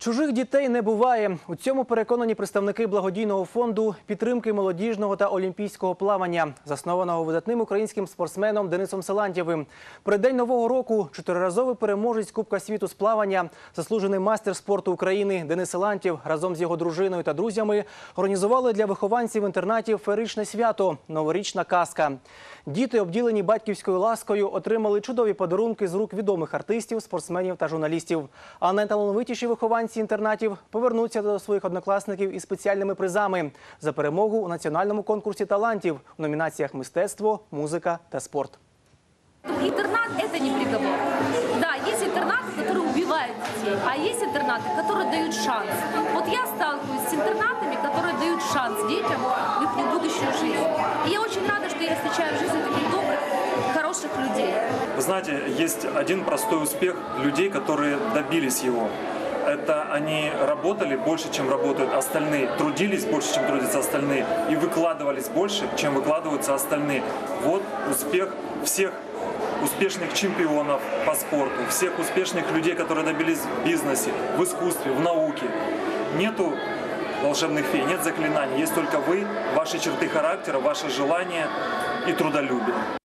Чужих дітей не буває. У цьому переконані представники благодійного фонду підтримки молодіжного та олімпійського плавання, заснованого видатним українським спортсменом Денисом Силантьєвим. При день нового року чотириразовий переможець Кубка світу з плавання, заслужений майстер спорту України Денис Силантьєв разом з його дружиною та друзями організували для вихованців інтернатів феєричне свято новорічна казка. Діти, обділені батьківською ласкою, отримали чудові подарунки з рук відомих артистів, спортсменів та журналістів. А найталановитіші вихованці інтернатів повернуться до своїх однокласників із спеціальними призами за перемогу у національному конкурсі талантів у номінаціях мистецтво, музика та спорт. Интернат – это не приговор. Да, есть интернаты, которые убивают детей, а есть интернаты, которые дают шанс. Вот я сталкиваюсь с интернатами, которые дают шанс детям в их будущую жизнь. И я очень рада, что я встречаю в жизни таких добрых, хороших людей. Вы знаете, есть один простой успех людей, которые добились его. Это они работали больше, чем работают остальные, трудились больше, чем трудятся остальные, и выкладывались больше, чем выкладываются остальные. Вот успех всех успешных чемпионов по спорту, всех успешных людей, которые добились в бизнесе, в искусстве, в науке. Нету волшебных фей, нет заклинаний, есть только вы, ваши черты характера, ваше желание и трудолюбие.